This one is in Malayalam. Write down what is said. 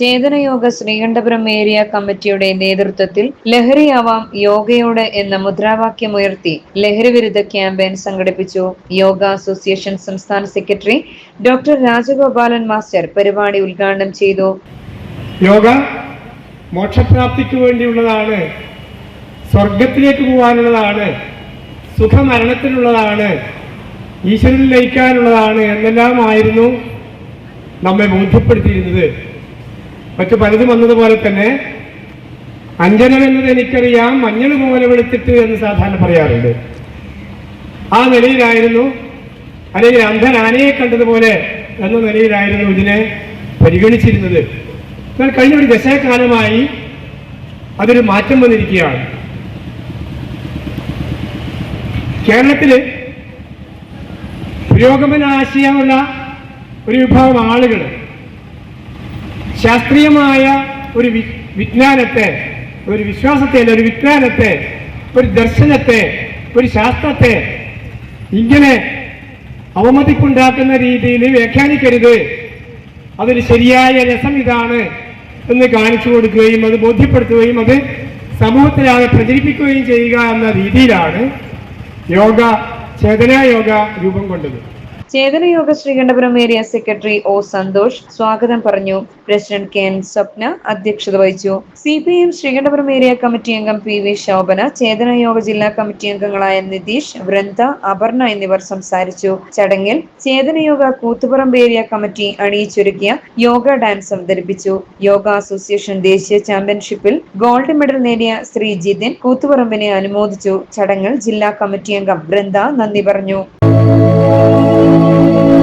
ചേതനയോഗ ശ്രീകണ്ഠപുരം ഏരിയ കമ്മിറ്റിയുടെ നേതൃത്വത്തിൽ ലഹരിയാവാം യോഗയോട് എന്ന മുദ്രാവാക്യമുയർത്തി ലഹരി വിരുദ്ധ ക്യാമ്പയിൻ സംഘടിപ്പിച്ചു. യോഗ അസോസിയേഷൻ സംസ്ഥാന സെക്രട്ടറി ഡോക്ടർ രാജഗോപാലൻ മാസ്റ്റർ പരിപാടി ഉദ്ഘാടനം ചെയ്തു. യോഗ മോക്ഷപ്രാപ്തിക്ക് വേണ്ടിയുള്ളതാണ്. സ്വർഗത്തിലേക്ക് പോകാനുള്ളതാണ്. സുഖമരണത്തിനുള്ളതാണ്. ഈശ്വരനിൽ ലയിക്കാനുള്ളതാണ് എന്നെല്ലാമായിരുന്നു നമ്മെ ബോധ്യപ്പെടുത്തിയിരുന്നത്. മറ്റു പലതും വന്നതുപോലെ തന്നെ അഞ്ജനം എന്നത് എനിക്കറിയാം മഞ്ഞൾ പോലെ വെളുത്തിട്ട് എന്ന് സാധാരണ പറയാറുണ്ട്. ആ നിലയിലായിരുന്നു അല്ലെങ്കിൽ അന്ധൻ ആനയെ കണ്ടതുപോലെ എന്ന നിലയിലായിരുന്നു ഇതിനെ പരിഗണിച്ചിരുന്നത്. എന്നാൽ കഴിഞ്ഞ ഒരു ദശകാലമായി അതൊരു മാറ്റം വന്നിരിക്കുകയാണ്. കേരളത്തിൽ പുരോഗമന ആശയമുള്ള ഒരു വിഭാഗം ആളുകൾ ശാസ്ത്രീയമായ ഒരു വിജ്ഞാനത്തെ ഒരു വിശ്വാസത്തെ അല്ല ഒരു വിജ്ഞാനത്തെ ഒരു ദർശനത്തെ ഒരു ശാസ്ത്രത്തെ ഇങ്ങനെ അവമതിപ്പുണ്ടാക്കുന്ന രീതിയിൽ വ്യാഖ്യാനിക്കരുത്. അതൊരു ശരിയായ രസം ഇതാണ് എന്ന് കാണിച്ചു കൊടുക്കുകയും അത് ബോധ്യപ്പെടുത്തുകയും അത് സമൂഹത്തിലാകെ പ്രചരിപ്പിക്കുകയും ചെയ്യുക എന്ന രീതിയിലാണ് യോഗ ചേതനാ യോഗ രൂപം കൊണ്ടത്. Chethanayoga Sreekandapuram area secretary O Santhosh സ്വാഗതം പറഞ്ഞു. പ്രസിഡന്റ് കെ എൻ സ്വപ്ന അധ്യക്ഷത വഹിച്ചു. C P M Sreekandapuram area committee അംഗം പി വി ശോഭന ചേതനയോഗ ജില്ലാ കമ്മിറ്റി അംഗങ്ങളായ നിതീഷ് വൃന്ദ അപർണ എന്നിവർ സംസാരിച്ചു. ചടങ്ങിൽ ചേതനയോഗ കൂത്തുപറമ്പ് ഏരിയ കമ്മിറ്റി അണിയിച്ചൊരുക്കിയ യോഗ ഡാൻസ് അവതരിപ്പിച്ചു. യോഗ അസോസിയേഷൻ ദേശീയ ചാമ്പ്യൻഷിപ്പിൽ ഗോൾഡ് മെഡൽ നേടിയ ശ്രീ ജിതിൻ കൂത്തുപറമ്പിനെ അനുമോദിച്ചു. ചടങ്ങിൽ ജില്ലാ കമ്മിറ്റി അംഗം വൃന്ദ നന്ദി പറഞ്ഞു. うん。